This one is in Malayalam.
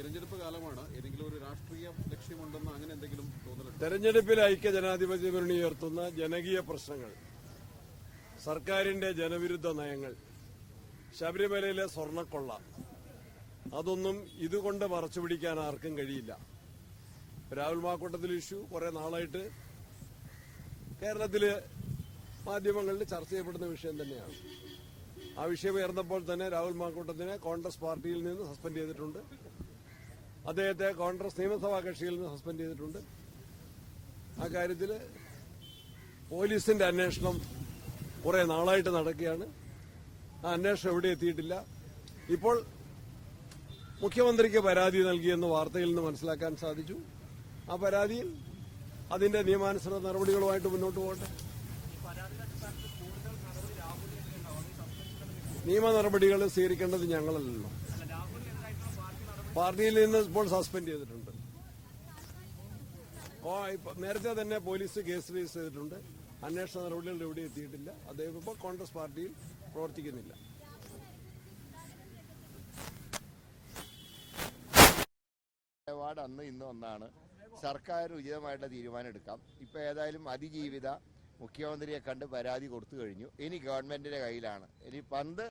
തിരഞ്ഞെടുപ്പ് കാലമാണ്. ഏതെങ്കിലും ഒരു രാഷ്ട്രീയ ലക്ഷ്യമുണ്ടെന്ന് അങ്ങനെ എന്തെങ്കിലും തോന്നലുണ്ട്? തെരഞ്ഞെടുപ്പിൽ ഐക്യ ജനാധിപത്യ മുന്നണി ഉയർത്തുന്ന ജനകീയ പ്രശ്നങ്ങൾ സർക്കാരിന്റെ ജനവിരുദ്ധ നയങ്ങൾ ശബരിമലയിലെ സ്വർണക്കൊള്ള അതൊന്നും ഇതുകൊണ്ട് മറച്ചു പിടിക്കാൻ ആർക്കും കഴിയില്ല. രാഹുൽ മാക്കൂട്ടത്തിൽ ഇഷ്യൂ കുറെ നാളായിട്ട് കേരളത്തിൽ മാധ്യമങ്ങളിൽ ചർച്ച ചെയ്യപ്പെടുന്ന വിഷയം തന്നെയാണ്. ആ വിഷയം ഉയർന്നപ്പോൾ തന്നെ രാഹുൽ മാക്കൂട്ടത്തിനെ കോൺഗ്രസ് പാർട്ടിയിൽ നിന്ന് സസ്പെൻഡ് ചെയ്തിട്ടുണ്ട്. അദ്ദേഹത്തെ കോൺഗ്രസ് നിയമസഭാ കക്ഷിയിൽ നിന്ന് സസ്പെൻഡ് ചെയ്തിട്ടുണ്ട്. ആ കാര്യത്തിൽ പോലീസിന്റെ അന്വേഷണം കുറെ നാളായിട്ട് നടക്കുകയാണ്. ആ അന്വേഷണം എവിടെ എത്തിയിട്ടില്ല. ഇപ്പോൾ മുഖ്യമന്ത്രിക്ക് പരാതി നൽകിയെന്ന് വാർത്തയിൽ നിന്ന് മനസ്സിലാക്കാൻ സാധിച്ചു. ആ പരാതിയിൽ അതിന്റെ നിയമാനുസൃത നടപടികളുമായിട്ട് മുന്നോട്ട് പോകട്ടെ. നിയമ നടപടികൾ സ്വീകരിക്കേണ്ടത് ഞങ്ങളല്ലല്ലോ. പാർട്ടിയിൽ നിന്ന് ഇപ്പോൾ സസ്പെൻഡ് ചെയ്തിട്ടുണ്ട്. നേരത്തെ തന്നെ പോലീസ് കേസ് രജിസ്റ്റർ ചെയ്തിട്ടുണ്ട്. അന്വേഷണ നടപടികൾ എവിടെ എത്തിയിട്ടില്ല. അദ്ദേഹം ഇപ്പോൾ കോൺഗ്രസ് പാർട്ടിയിൽ പ്രവർത്തിക്കുന്നില്ല. നിലപാട് അന്ന് ഇന്ന് ഒന്നാണ്. സർക്കാർ ഉചിതമായിട്ടുള്ള തീരുമാനം എടുക്കാം. ഇപ്പൊ ഏതായാലും അതിജീവിത മുഖ്യമന്ത്രിയെ കണ്ട് പരാതി കൊടുത്തു കഴിഞ്ഞു. ഇനി ഗവൺമെന്റിന്റെ കയ്യിലാണ്. ഇനി പന്ത്